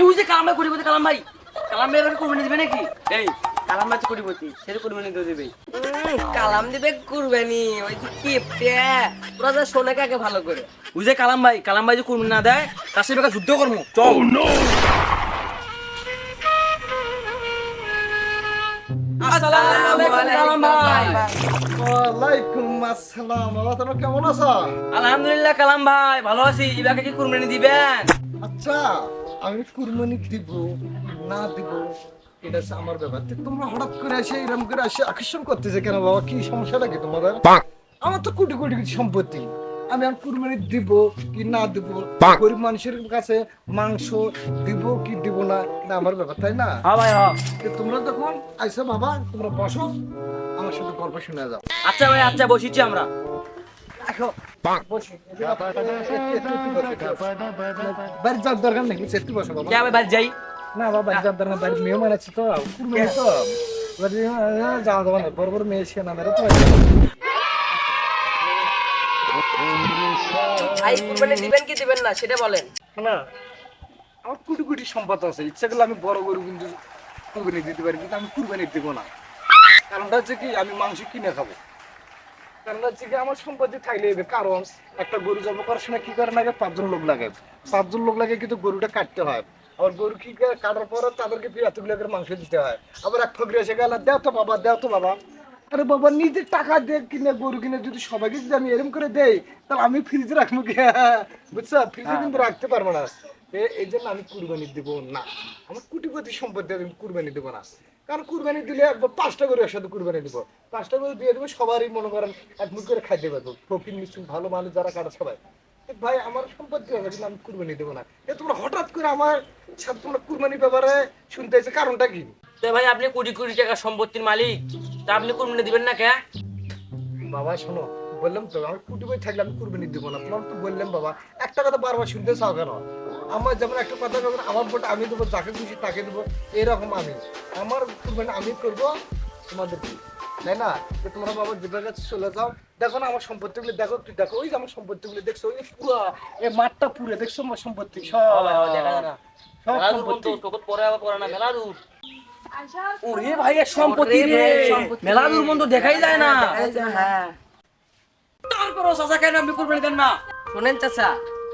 ওই যে কালাম ভাই কোটিপতি কালাম ভাই। কালাম ভাই এবার কুরবানি দিবে নাকি? এই কালাম ভাই তো কোটিপতি কুরবানি দিয়ে দেবে কালাম দিবে কুরবানি ওই যে কিপটে। তোরা যা শোনে কাকে ভালো করে। ওই যে কালাম ভাই কালাম ভাই যে কুরবানি না দেয় তার সাথে যুদ্ধ করব। চল। আসসালামু আলাইকুম কালাম ভাই। ওয়ালাইকুম আসসালাম বাবা তোমরা কেমন আছো আলহামদুলিল্লাহ কালাম ভাই ভালো আছি। এবারে কি কুরবানি দিবেন? আচ্ছা। আমি কুরবানি দিব না দিব এটা হচ্ছে আমার ব্যাপার। তো তোমরা হঠাৎ করে এসে এরকম করে এসে আকর্ষণ করতেছে কেন বাবা? কি সমস্যাটা কি তোমাদের? আমার তো কোটি কোটি সম্পত্তি। আমি আর কুরবানি দিব কি না দিব? গরিব মানুষের কাছে মাংস দিব কি দিব না এটা আমার ব্যাপার তাই না? হ্যাঁ ভাই হ্যাঁ। তোমরা তখন আইসো বাবা তোমরা বসো আমার সাথে গল্প শুনে যাও। আচ্ছা ভাই আচ্ছা বসিছি আমরা। আসো বাড়ি যাওয়ার দরকার নেই একটু বসো বাবা কে বাড়ি যাই? না বাবা বাড়ি যাওয়ার দরকার বাড়ির মেয়ে মানে আছে তো। কুরবানি তো যাওয়া যাবে না। বড় বড় মেয়ে সে না মেরে তো ভাই কুরবানি দিবেন কি দিবেন না সেটা বলেন। না আমার কোটি কোটি সম্পদ আছে। ইচ্ছা করলে আমি বড় গরু কিন্তু কুরবানি দিতে পারি কিন্তু আমি কুরবানি দিব না। কারণটা হচ্ছে কি আমি মাংস কিনে খাব। কারণটা হচ্ছে কি আমার সম্পত্তি থাকলে হবে কারণ একটা গরু জব করার সময় কি করে লাগে? পাঁচজন লোক লাগে। পাঁচজন লোক লাগে কিন্তু গরুটা কাটতে হয়। আবার গরু কি কাটার পর তাদেরকে করে মাংস দিতে হয়। আবার এক ফকরি এসে গেল দেও তো বাবা দেও তো বাবা। আরে বাবা নিজের টাকা দিয়ে কিনে গরু কিনে যদি সবাইকে যদি আমি এরকম করে দেই তাহলে আমি ফ্রিজে রাখব কি? বুঝছ? ফ্রিজে কিন্তু রাখতে পারব না। এই জন্য আমি কুরবানি দিব না। আমার কোটিপতি সম্পত্তি আমি কুরবানি দিব না। কারণ কুরবানি দিলে একবার পাঁচটা করে একসাথে কুরবানি দিব। পাঁচটা করে দিয়ে দেবো সবারই মনে করেন এক মুখ করে খাইতে পারব। ফকির মিষ্টি ভালো মানুষ যারা কাটা সবাই। ভাই আমার সম্পত্তি হবে কিন্তু আমি কুরবানি দেবো না। এ তোমরা হঠাৎ করে আমার সাথে তোমরা কুরবানি ব্যাপারে শুনতে এসে কারণটা কি? তো ভাই আপনি কোটি কোটি টাকা সম্পত্তির মালিক। তা আপনি কুরবানি দিবেন না কে? বাবা শোনো বললাম তো আমি কুটি বই থাকলে আমি কুরবানি দিব না। তোমার তো বললাম বাবা একটা কথা বারবার শুনতে চাও কেন? আমার যেমন একটা কথা যখন আমার ভোট আমি দেবো যাকে খুশি তাকে দেবো এরকম আমি। আমার কুরবানি আমি করব তোমাদের তাই না? তো তোমরা বাবা জীবের কাছে চলে যাও। দেখো না আমার সম্পত্তিগুলো দেখো তুই দেখো ওই যে আমার সম্পত্তিগুলো দেখছ? ওই পুরো এই মাঠটা পুরো দেখছ আমার সম্পত্তি? সব। দেখা যায় না। সব সম্পত্তি। পরে আবার পরে না, ওরে সম্পত্তি রে। দেখাই যায় না। হ্যাঁ। তারপরও চাচা কেন আপনি কুরবানি দেন না? শোনেন চাচা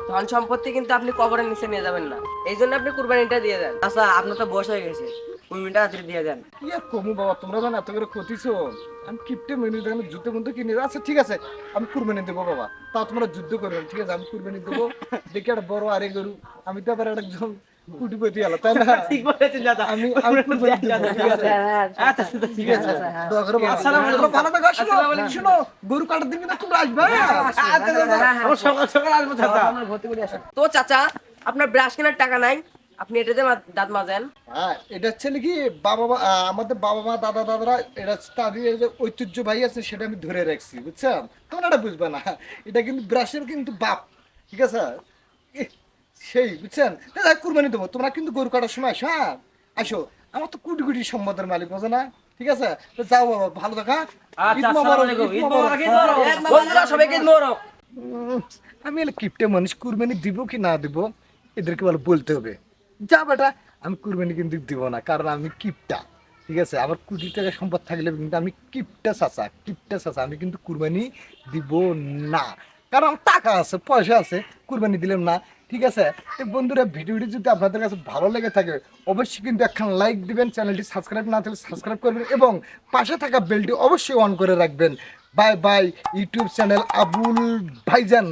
ধন সম্পত্তি কিন্তু আপনি কবরের নিচে নিয়ে যাবেন না। এই জন্য আপনি কুরবানিটা দিয়ে দেন। আচ্ছা আপনার তো বয়স হয়ে গেছে। কুরবানিটা হাতে দিয়ে দেন। আর কমু বাবা, তোমরা জানো এত করে ক্ষতিছো আমি কিপটে মেনু দেখেন যুদ্ধ বন্ধু কিনে আচ্ছা ঠিক আছে, আমি কুরবানি দেবো বাবা। তাও তোমরা যুদ্ধ করবেন ঠিক আছে? আমি কুরবানি দেবো। দেখি একটা বড় আরে গরু। আমি তো আবার একজন কুটিপতি আলো তাই না? ঠিক বলেছেন দাদা। আমি আমি কুরবানি দেবো ঠিক আছে। আচ্ছা ঠিক আছে। দোয়া করো বাবা। আসসালামু আলাইকুম। ভালো থাকো, শোনো, শোনো, গরু কাটার দিন কিন্তু তোমরা আসবে আমার সকাল সকাল আসব চাচা। তো চাচা আপনার ব্রাশ কেনার টাকা নাই। আপনি এটাতে দাঁত মাজেন। হ্যাঁ এটা হচ্ছে কি বাবা মা আমাদের বাবা মা দাদা দাদারা এটা তাদের যে ঐতিহ্য ভাই আছে সেটা আমি ধরে রাখছি বুঝছেন? তোমরা এটা বুঝবে না। এটা কিন্তু ব্রাশের কিন্তু বাপ ঠিক আছে? সেই বুঝছেন? দাদা কুরবানি দেবো। তোমরা কিন্তু গরু কাটার সময় আসো হ্যাঁ? আসো। আমার তো কোটি কোটি সম্পদের মালিক বোঝো না? ঠিক আছে? যাও বাবা ভালো থাকা ঈদ আচ্ছা আমি এলে কিপটে মানুষ কুরবানি দিব কি না দিব এদেরকে বলে বলতে হবে। যা বেটা আমি কুরবানি কিন্তু দিব না কারণ আমি কিপটা ঠিক আছে? আমার কোটি টাকা সম্পদ থাকলে কিন্তু আমি কিপটা চাচা কিপটা চাচা। আমি কিন্তু কুরবানি দিব না। কারণ টাকা আছে, পয়সা আছে, কুরবানি দিলাম না, ঠিক আছে? এই বন্ধুরা, ভিডিওটি যদি আপনাদের কাছে ভালো লেগে থাকে, অবশ্যই কিন্তু একখান লাইক দিবেন, চ্যানেলটি সাবস্ক্রাইব না থাকলে সাবস্ক্রাইব করবেন এবং পাশে থাকা বেলটি অবশ্যই অন করে রাখবেন। Bye bye YouTube channel Abul ভাইজান